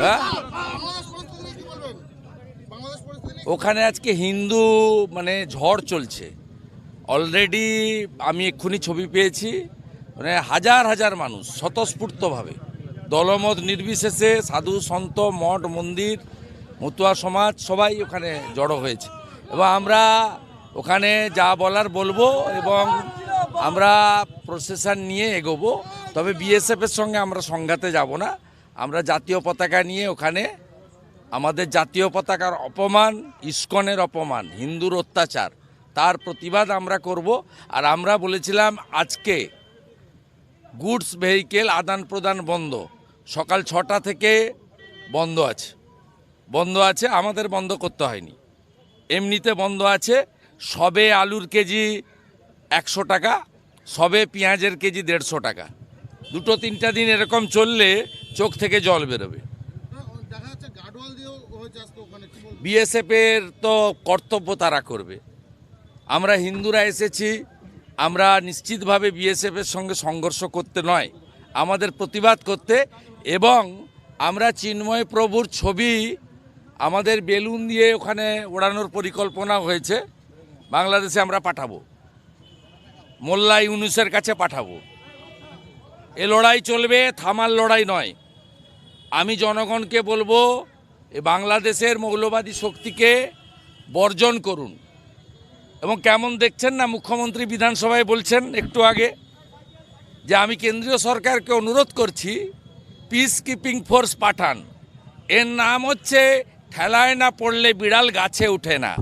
হ্যাঁ? ওখানে আজকে হিন্দু মানে ঝড় চলছে। অলরেডি আমি এক্ষুনি ছবি পেয়েছি। মানে হাজার হাজার মানুষ স্বতঃস্ফূর্তভাবে। দলমত নির্বিশেষে সাধু, সন্ত, মঠ, মন্দির, মতুয়া সমাজ সবাই ওখানে জড়ো হয়েছে। এবং আমরা ওখানে যা বলার বলব এবং আমরা প্রসেশন নিয়ে এগোবো। তবে বিএসএফের সঙ্গে আমরা সংঘাতে যাব না। আমরা জাতীয় পতাকা নিয়ে ওখানে আমাদের জাতীয় পতাকার অপমান, ইস্কনের অপমান, হিন্দুর অত্যাচার, তার প্রতিবাদ আমরা করব। আর আমরা বলেছিলাম আজকে গুডস ভেহিকেল আদান প্রদান বন্ধ। সকাল ছটা থেকে বন্ধ আছে। বন্ধ আছে, আমাদের বন্ধ করতে হয়নি। এমনিতে বন্ধ আছে, সবে আলুর কেজি একশো টাকা, সবে পেঁয়াজের কেজি দেড়শো টাকা। দুটো তিনটা দিন এরকম চললে চোখ থেকে জল বেরোবে। বিএসএফের তো কর্তব্য তারা করবে। আমরা হিন্দুরা এসেছি আমরা নিশ্চিতভাবে বিএসএফের সঙ্গে সংঘর্ষ করতে নয় আমাদের প্রতিবাদ করতে এবং আমরা চিন্ময় প্রভুর ছবি আমাদের বেলুন দিয়ে ওখানে ওড়ানোর পরিকল্পনা হয়েছে বাংলাদেশে আমরা পাঠাবো মোল্লা ইউনুসের কাছে পাঠাবো। এ লড়াই চলবে, থামার লড়াই নয়। আমি জনগণকে বলব বাংলাদেশের মৌলবাদী শক্তিকে বর্জন করুন। এবং কেমন দেখছেন না মুখ্যমন্ত্রী বিধানসভায় বলছেন একটু আগে, যে আমি কেন্দ্রীয় সরকারকে অনুরোধ করছি পিস কিপিং ফোর্স পাঠান। এর নাম হচ্ছে, ঠেলায় না পড়লে বিড়াল গাছে ওঠে না।